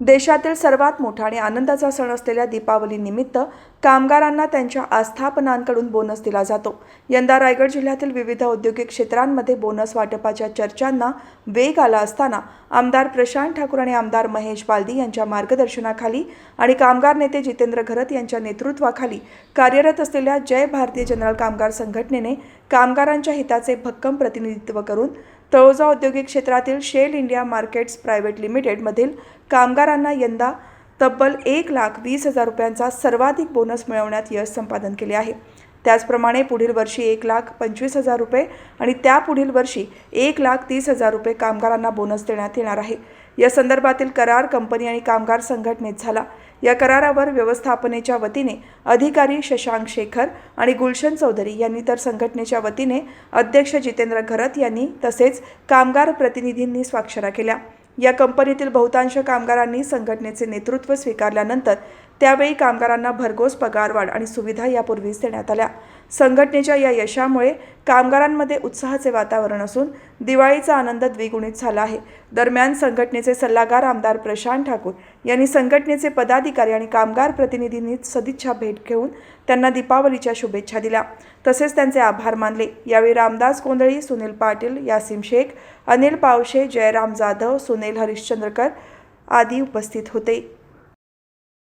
देशातील सर्वात मोठा आणि आनंदाचा सण असलेल्या दीपावलीनिमित्त कामगारांना त्यांच्या आस्थापनांकडून बोनस दिला जातो. यंदा रायगड जिल्ह्यातील विविध औद्योगिक क्षेत्रांमध्ये बोनस वाटपाच्या चर्चांना वेग आला असताना आमदार प्रशांत ठाकूर आणि आमदार महेश बालदी यांच्या मार्गदर्शनाखाली आणि कामगार नेते जितेंद्र घरत यांच्या नेतृत्वाखाली कार्यरत असलेल्या जय भारतीय जनरल कामगार संघटनेने कामगारांच्या हिताचे भक्कम प्रतिनिधित्व करून तळोजा औद्योगिक क्षेत्रातील शेल इंडिया मार्केट्स प्रायव्हेट लिमिटेडमधील कामगारांना यंदा तब्बल एक लाख वीस हजार रुपयांचा सर्वाधिक बोनस मिळवण्यात यश संपादन केले आहे. त्याचप्रमाणे पुढील वर्षी एक लाख पंचवीस हजार रुपये आणि त्या पुढील वर्षी एक लाख तीस हजार रुपये कामगारांना बोनस देण्यात येणार आहे. या संदर्भातील करार कंपनी आणि कामगार संघटनेत झाला. या करारावर व्यवस्थापनेच्या वतीने अधिकारी शशांक शेखर आणि गुलशन चौधरी यांनी तर संघटनेच्या वतीने अध्यक्ष जितेंद्र घरत यांनी तसेच कामगार प्रतिनिधींनी स्वाक्षऱ्या केल्या. या कंपनीतील बहुतांश कामगारांनी संघटनेचे नेतृत्व स्वीकारल्यानंतर त्यावेळी कामगारांना भरघोस पगारवाढ आणि सुविधा यापूर्वीच देण्यात आल्या. संघटनेच्या या यशामुळे कामगारांमध्ये उत्साहाचे वातावरण असून दिवाळीचा आनंद द्विगुणित झाला आहे. दरम्यान संघटनेचे सल्लागार आमदार प्रशांत ठाकूर यांनी संघटनेचे पदाधिकारी आणि कामगार प्रतिनिधींनी सदिच्छा भेट घेऊन त्यांना दीपावलीच्या शुभेच्छा दिल्या. तसेच त्यांचे आभार मानले. यावेळी रामदास कोंदळी सुनील पाटील यासिम शेख अनिल पावशे जयराम जाधव सुनील हरिश्चंद्रकर आदी उपस्थित होते.